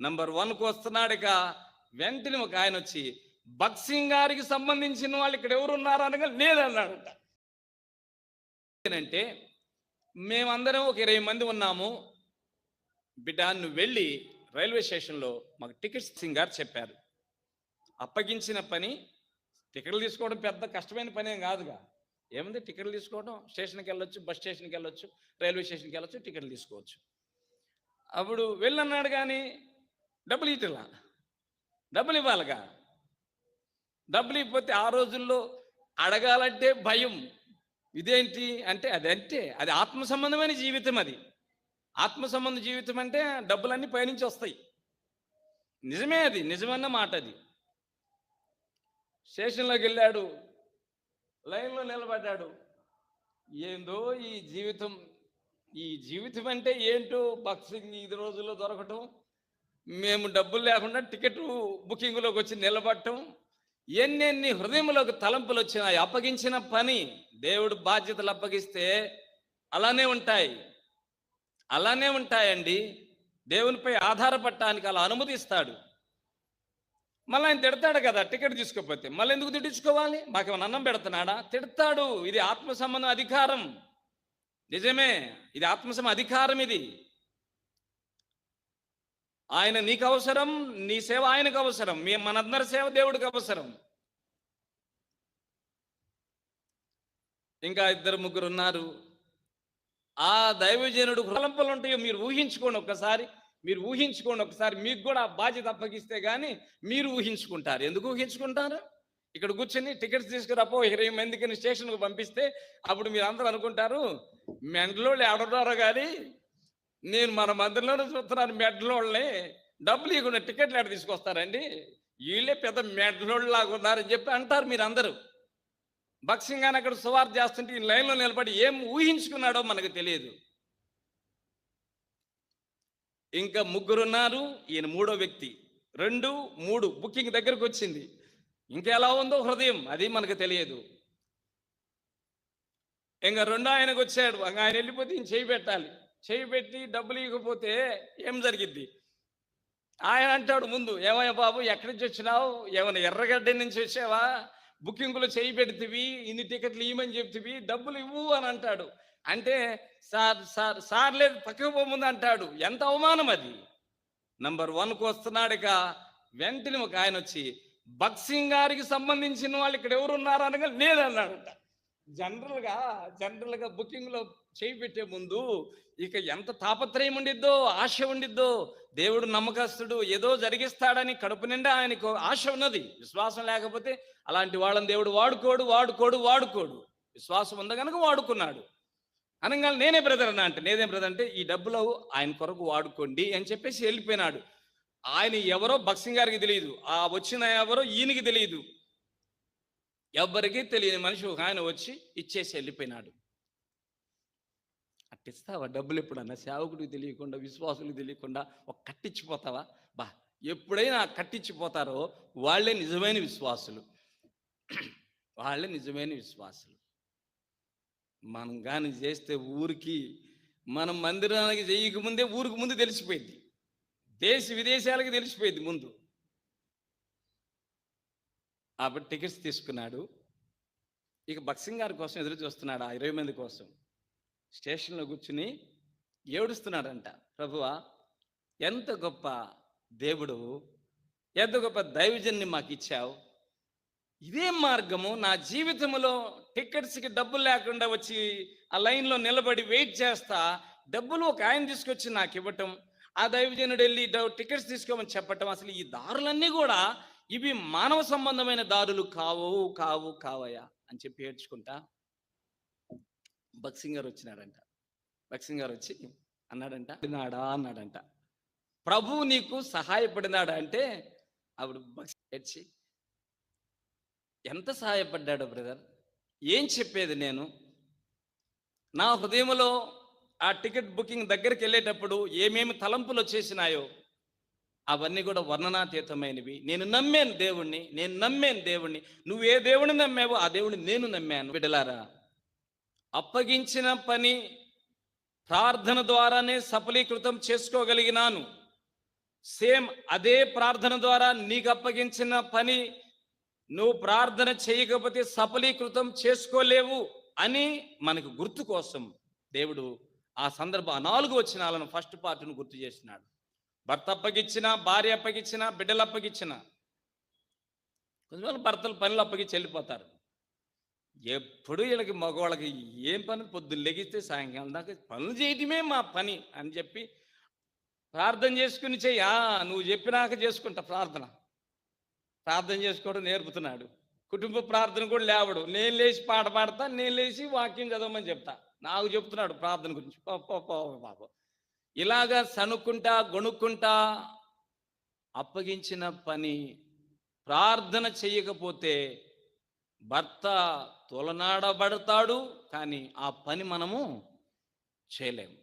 Number వన్కు వస్తున్నాడు ఇక వెంటనే ఒక ఆయన వచ్చి బక్సింగ్ గారికి సంబంధించిన వాళ్ళు ఇక్కడ ఎవరు ఉన్నారు అనగా లేదన్నాడట అంటే మేమందరం ఒక ఇరవై మంది ఉన్నాము. బిడ్డ నువ్వు వెళ్ళి రైల్వే స్టేషన్లో మాకు టికెట్ సింగ్ గారు చెప్పారు. అప్పగించిన పని టికెట్లు తీసుకోవడం పెద్ద కష్టమైన పని ఏం కాదుగా. ఏముంది? టికెట్లు తీసుకోవడం. స్టేషన్కి వెళ్ళొచ్చు బస్ స్టేషన్కి వెళ్ళొచ్చు రైల్వే స్టేషన్కి వెళ్ళొచ్చు టికెట్లు తీసుకోవచ్చు. అప్పుడు వెళ్ళన్నాడు కానీ డబ్బులు ఇట్లా. డబ్బులు ఇవ్వాలిగా. డబ్బులు ఇవ్వకపోతే ఆ రోజుల్లో అడగాలంటే భయం. ఇదేంటి అంటే అది అంటే అది ఆత్మ సంబంధమైన జీవితం అది. ఆత్మ సంబంధ జీవితం అంటే డబ్బులన్నీ పైనుంచి వస్తాయి. నిజమే అది నిజమన్న మాట అది. స్టేషన్లోకి వెళ్ళాడు. లైన్లో నిలబడ్డాడు. ఏందో ఈ జీవితం ఈ జీవితం అంటే ఏంటో బక్సింగ్ ఈ రోజుల్లో దొరకటం. మేము డబ్బులు లేకుండా టికెట్ బుకింగ్లోకి వచ్చి నిలబడటం ఎన్నెన్ని హృదయంలోకి తలంపులు వచ్చినాయి అప్పగించిన పని దేవుడు బాధ్యతలు అప్పగిస్తే అలానే ఉంటాయి. అలానే ఉంటాయండి. దేవునిపై ఆధారపడటానికి అలా అనుమతిస్తాడు. మళ్ళీ ఆయన తిడతాడు కదా టికెట్ తీసుకోకపోతే. మళ్ళీ ఎందుకు తిట్టించుకోవాలి? మాకేమైనా అన్నం పెడుతున్నాడా? తిడతాడు. ఇది ఆత్మ సంబంధం అధికారం. నిజమే. ఇది ఆత్మ సంబంధం అధికారం ఇది. ఆయన నీకు అవసరం నీ సేవ ఆయనకు అవసరం మీ మనందరి సేవ దేవుడికి అవసరం. ఇంకా ఇద్దరు ముగ్గురు ఉన్నారు. ఆ దైవజనుడు తలంపులు ఉంటాయో మీరు ఊహించుకోండి ఒక్కసారి మీరు ఊహించుకోండి ఒకసారి మీకు కూడా బాధ్యత అప్పగిస్తే కానీ మీరు ఊహించుకుంటారు. ఎందుకు ఊహించుకుంటారు? ఇక్కడ కూర్చొని టికెట్స్ తీసుకురాపో ఇరవై మందికి స్టేషన్కి పంపిస్తే అప్పుడు మీరు అందరూ అనుకుంటారు మెండలోళ్ళు ఎవడున్నారో కానీ నేను మన మందిరంలోనే చూస్తున్నాను మెడలోళ్ళని. డబ్బులు ఇవ్వకుండా టికెట్లు ఎక్కడ తీసుకొస్తారండి? వీళ్ళే పెద్ద మెడలోళ్ళలాగా ఉన్నారని చెప్పి అంటారు మీరు అందరూ బక్సింగ్ అని అక్కడ సువార్ చేస్తుంటే ఈ లైన్లో నిలబడి ఏం ఊహించుకున్నాడో మనకు తెలియదు. ఇంకా ముగ్గురున్నారు ఈయన మూడో వ్యక్తి. రెండు మూడు. బుకింగ్ దగ్గరకు వచ్చింది. ఇంకా ఎలా ఉందో హృదయం అది మనకు తెలియదు. ఇంకా రెండో ఆయనకు వచ్చాడు. ఇంకా ఆయన వెళ్ళిపోతే ఈయన చేయి పెట్టాలి. చేయి పెట్టి డబ్బులు ఇవ్వకపోతే ఏం జరిగిద్ది? ఆయన అంటాడు ముందు ఏమయ్య బాబు ఎక్కడి నుంచి వచ్చినావు? ఏమైనా ఎర్రగడ్డ నుంచి వచ్చావా? బుకింగ్లు చేయి పెడితివి ఇన్ని టికెట్లు ఇవ్వమని చెప్తివి డబ్బులు ఇవ్వు అని అంటాడు. అంటే సార్ సార్ సార్ లేదు పక్కకు పోముందు అంటాడు. ఎంత అవమానం అది? నంబర్ వన్కు వస్తున్నాడు ఇక వెంటనే ఒక ఆయన వచ్చి బక్సింగ్ గారికి సంబంధించిన వాళ్ళు ఇక్కడ ఎవరున్నారు అనగా లేదన్నాడట. జనరల్గా జనరల్గా బుకింగ్లో చేయి పెట్టే ముందు ఇక ఎంత తాపత్రయం ఉండిద్దో ఆశ ఉండిద్దో దేవుడు నమ్మకస్తుడు ఏదో జరిగిస్తాడని కడుపు నిండా ఆయనకు ఆశ ఉన్నది. విశ్వాసం లేకపోతే అలాంటి వాళ్ళని దేవుడు వాడుకోడు వాడుకోడు వాడుకోడు. విశ్వాసం ఉంది కనుక వాడుకున్నాడు. అనగానే నేనే బ్రదర్ అన్న అంటే నేనే బ్రదర్ అంటే ఈ డబ్బులు ఆయన కొరకు వాడుకోండి అని చెప్పేసి వెళ్ళిపోయినాడు. ఆయన ఎవరో బక్సింగ్ గారికి తెలియదు ఆ వచ్చిన ఎవరో ఈయనకి తెలియదు ఎవ్వరికీ తెలియని మనిషి ఒక ఆయన వచ్చి ఇచ్చేసి వెళ్ళిపోయినాడు. అట్టిస్తావా డబ్బులు ఎప్పుడన్నా? సేవకుడికి తెలియకుండా విశ్వాసులకు తెలియకుండా ఒక కట్టించిపోతావా బా ఎప్పుడైనా కట్టించిపోతారో వాళ్ళే నిజమైన విశ్వాసులు. వాళ్ళే నిజమైన విశ్వాసులు. మనం కానీ చేస్తే ఊరికి మనం మందిరానికి చేయక ముందే ఊరికి ముందు తెలిసిపోయింది. దేశ విదేశాలకి తెలిసిపోయింది ముందు. అప్పుడు టికెట్స్ తీసుకున్నాడు. ఇక బక్సింగ్ గారి కోసం ఎదురు చూస్తున్నాడు ఆ ఇరవై మంది కోసం. స్టేషన్లో కూర్చుని ఏడుస్తున్నాడంట ప్రభువా ఎంత గొప్ప దేవుడు ఎంత గొప్ప దైవజన్ని మాకు ఇచ్చావు ఇదే మార్గము నా జీవితంలో టికెట్స్కి డబ్బులు లేకుండా వచ్చి ఆ లైన్లో నిలబడి వెయిట్ చేస్తా డబ్బులు ఒక ఆయన తీసుకొచ్చి నాకు ఇవ్వటం ఆ దైవజనుడు వెళ్ళి డ- టికెట్స్ తీసుకోమని చెప్పటం అసలు ఈ దారులన్నీ కూడా ఇవి మానవ సంబంధమైన దారులు కావు కావు కావయ్యా అని చెప్పి ఏడ్చుకుంటా బక్సింగ్ గారు వచ్చినాడంట బక్సింగ్ గారు వచ్చి అన్నాడంట విన్నాడా అన్నాడంట. ప్రభు నీకు సహాయపడినాడా? అంటే ఆవిడ ఏడ్చి ఎంత సహాయపడ్డాడు బ్రదర్? ఏం చెప్పేది నేను? నా హృదయంలో ఆ టికెట్ బుకింగ్ దగ్గరికి వెళ్ళేటప్పుడు ఏమేమి తలంపులు వచ్చేసినాయో అవన్నీ కూడా వర్ణనాతీతమైనవి. నేను నమ్మాను దేవుణ్ణి నేను నమ్మాను దేవుణ్ణి. నువ్వు ఏ దేవుడిని నమ్మావో ఆ దేవుడిని నేను నమ్మాను. విడలారా అప్పగించిన పని ప్రార్థన ద్వారానే సఫలీకృతం చేసుకోగలిగినాను. సేమ్ అదే ప్రార్థన ద్వారా నీకు అప్పగించిన పని నువ్వు ప్రార్థన చేయకపోతే సఫలీకృతం చేసుకోలేవు అని మనకు గుర్తు కోసం దేవుడు ఆ సందర్భ నాలుగు వచ్చినాలను ఫస్ట్ పార్ట్ను గుర్తు చేసినాడు. భర్త అప్పగించిన భార్య అప్పగించిన బిడ్డలు అప్పగించిన కొంచెం భర్తలు పనులు అప్పగించి వెళ్ళిపోతారు. ఎప్పుడు వీళ్ళకి మగవాళ్ళకి ఏం పని? పొద్దున్న లెగిస్తే సాయంకాలం దాకా పనులు చేయటమే మా పని అని చెప్పి ప్రార్థన చేసుకుని చెయ్యా. నువ్వు చెప్పినాక చేసుకుంటా ప్రార్థన. ప్రార్థన చేసుకోవడం నేర్పుతున్నాడు. కుటుంబ ప్రార్థన కూడా లేవడు. నేను లేచి పాట పాడతా నేను లేచి వాక్యం చదవమని చెప్తా. నాకు చెప్తున్నాడు ప్రార్థన గురించి. పాప ఇలాగ సనుక్కుంటా గొణుక్కుంటా అప్పగించిన పని ప్రార్థన చేయకపోతే భర్త తొలనాడబడతాడు కానీ ఆ పని మనము చేయలేము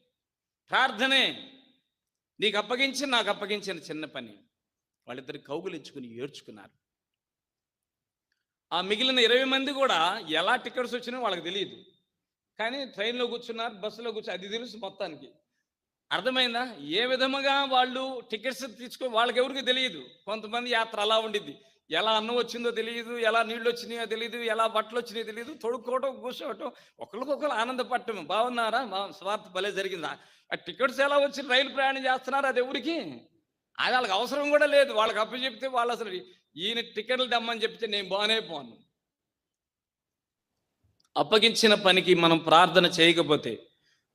ప్రార్థనే నీకు అప్పగించి నాకు అప్పగించిన చిన్న పని. వాళ్ళిద్దరు కౌగులించుకుని ఏడ్చుకున్నారు. ఆ మిగిలిన ఇరవై మంది కూడా ఎలా టికెట్స్ వచ్చినా వాళ్ళకి తెలియదు. కానీ ట్రైన్లో కూర్చున్నారు బస్సులో కూర్చున్నారు అది తెలుసు మొత్తానికి. అర్థమైందా? ఏ విధముగా వాళ్ళు టికెట్స్ తీసుకొని వాళ్ళకి ఎవరికి తెలియదు? కొంతమంది యాత్ర అలా ఉండిద్ది. ఎలా అన్నం వచ్చిందో తెలియదు ఎలా నీళ్ళు వచ్చినాయో తెలియదు ఎలా బట్టలు వచ్చినాయో తెలియదు తొడుక్కోవటం కూర్చోవటం ఒకరికొకరు ఆనందపడటం బాగున్నారా? మా స్వార్థ భలే జరిగిందా? ఆ టికెట్స్ ఎలా వచ్చి రైలు ప్రయాణం చేస్తున్నారు? అది ఎవరికి? అది వాళ్ళకి అవసరం కూడా లేదు. వాళ్ళకి అప్పు చెప్తే వాళ్ళు అసలు ఈయన టికెట్లు దమ్మని చెప్తే నేను బాగానే పోను. అప్పగించిన పనికి మనం ప్రార్థన చేయకపోతే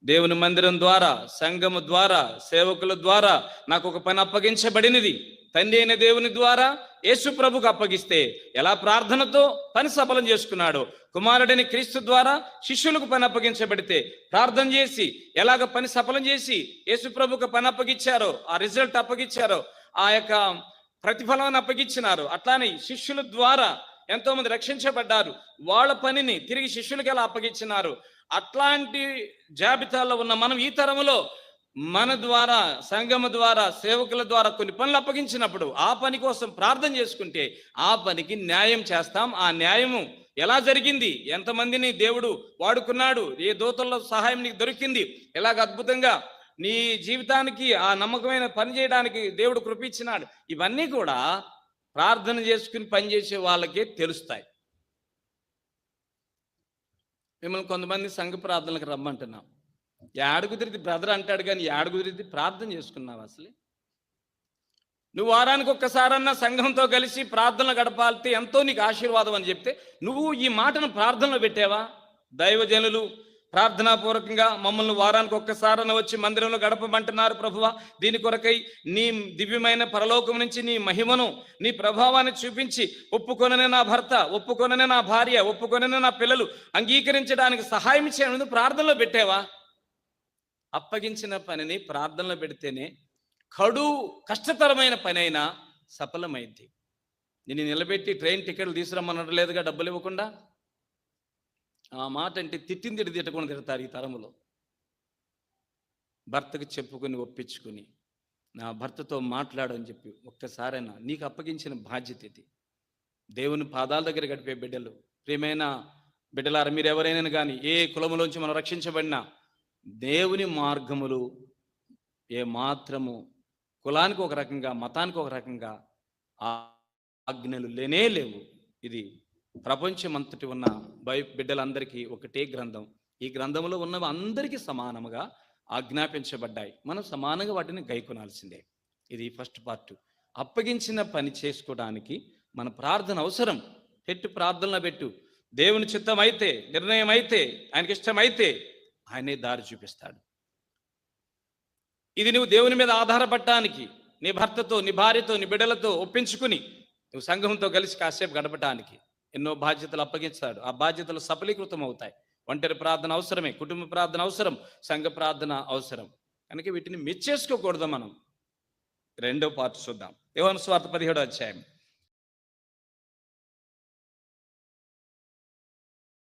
దేవుని మందిరం ద్వారా సంఘము ద్వారా సేవకుల ద్వారా నాకు ఒక పని అప్పగించబడినది. తండ్రి అయిన దేవుని ద్వారా యేసు ప్రభుకు అప్పగిస్తే ఎలా ప్రార్థనతో పని సఫలం చేసుకున్నాడు కుమారుడని క్రీస్తు ద్వారా శిష్యులకు పని అప్పగించబడితే ప్రార్థన చేసి ఎలాగ పని సఫలం చేసి యేసు ప్రభుకు పని అప్పగించారో ఆ రిజల్ట్ అప్పగించారో ఆ యొక్క ప్రతిఫలాన్ని అప్పగించినారు అట్లానే శిష్యుల ద్వారా ఎంతోమంది రక్షించబడ్డారు. వాళ్ళ పనిని తిరిగి శిష్యులకు ఎలా అప్పగించినారు? అట్లాంటి జాబితాలో ఉన్న మనం ఈ తరములో మన ద్వారా సంఘం ద్వారా సేవకుల ద్వారా కొన్ని పనులు అప్పగించినప్పుడు ఆ పని కోసం ప్రార్థన చేసుకుంటే ఆ పనికి న్యాయం చేస్తాం. ఆ న్యాయము ఎలా జరిగింది? ఎంతమందిని దేవుడు వాడుకున్నాడు? ఏ దూతల్లో సహాయం నీకు దొరికింది? ఎలాగ అద్భుతంగా నీ జీవితానికి ఆ నమ్మకమైన పని చేయడానికి దేవుడు కృపించినాడు ఇవన్నీ కూడా ప్రార్థన చేసుకుని పనిచేసే వాళ్ళకే తెలుస్తాయి. మిమ్మల్ని కొంతమంది సంఘ ప్రార్థనలకు రమ్మంటున్నాం. ఏడుగుదిరిది బ్రదర్ అంటాడు కానీ ఏడుగుదిరిది ప్రార్థన చేసుకున్నావు అసలు? నువ్వు వారానికి ఒక్కసారన్నా సంఘంతో కలిసి ప్రార్థనలు గడపాలితే ఎంతో నీకు ఆశీర్వాదం అని చెప్తే నువ్వు ఈ మాటను ప్రార్థనలో పెట్టావా? దైవజనులు ప్రార్థనాపూర్వకంగా మమ్మల్ని వారానికి ఒక్కసారన వచ్చి మందిరంలో గడపమంటున్నారు ప్రభువ. దీని కొరకై నీ దివ్యమైన పరలోకం నుంచి నీ మహిమను నీ ప్రభావాన్ని చూపించి ఒప్పుకొననే నా భర్త ఒప్పుకొననే నా భార్య ఒప్పుకొననే నా పిల్లలు అంగీకరించడానికి సహాయం చేయడం ప్రార్థనలో పెట్టావా? అప్పగించిన పనిని ప్రార్థనలో పెడితేనే కడు కష్టతరమైన పని అయినా సఫలమైంది నేను నిలబెట్టి ట్రైన్ టికెట్లు తీసుకురమ్మనడం లేదుగా డబ్బులు ఇవ్వకుండా? ఆ మాట అంటే తిట్టింది తిట్టకుండా తిడతారు ఈ తరములో. భర్తకు చెప్పుకొని ఒప్పించుకుని నా భర్తతో మాట్లాడని చెప్పి ఒక్కసారైనా నీకు అప్పగించిన బాధ్యత ఇది దేవుని పాదాల దగ్గర గడిపే బిడ్డలు ప్రియమైన బిడ్డలారా మీరు ఎవరైనా కానీ ఏ కులములోంచి మనం రక్షించబడినా దేవుని మార్గములు ఏ మాత్రము కులానికి ఒక రకంగా మతానికి ఒక రకంగా ఆ ఆజ్ఞలు లేనే లేవు. ఇది ప్రపంచమంతటి ఉన్న బై బిడ్డలందరికీ ఒకటే గ్రంథం. ఈ గ్రంథంలో ఉన్నవి అందరికీ సమానముగా ఆజ్ఞాపించబడ్డాయి. మనం సమానంగా వాటిని గైకొనాల్సిందే. ఇది ఫస్ట్ పార్ట్. అప్పగించిన పని చేసుకోవడానికి మన ప్రార్థన అవసరం. పెట్టు ప్రార్థనలో పెట్టు. దేవుని చిత్తం అయితే నిర్ణయం అయితే ఆయనకి ఇష్టమైతే ఆయనే దారి చూపిస్తాడు. ఇది నువ్వు దేవుని మీద ఆధారపడటానికి నీ భర్తతో నీ భార్యతో నీ బిడ్డలతో ఒప్పించుకుని నువ్వు సంఘంతో కలిసి కాసేపు గడపటానికి ఎన్నో బాధ్యతలు అప్పగించాడు. ఆ బాధ్యతలు సఫలీకృతం అవుతాయి ఒంటరి ప్రార్థన అవసరమే కుటుంబ ప్రార్థన అవసరం సంఘ ప్రార్థన అవసరం. కనుక వీటిని మెచ్చేసుకోకూడదు మనం. రెండో పార్ట్ చూద్దాం. యోహాను స్వార్థ పదిహేడో అధ్యాయం.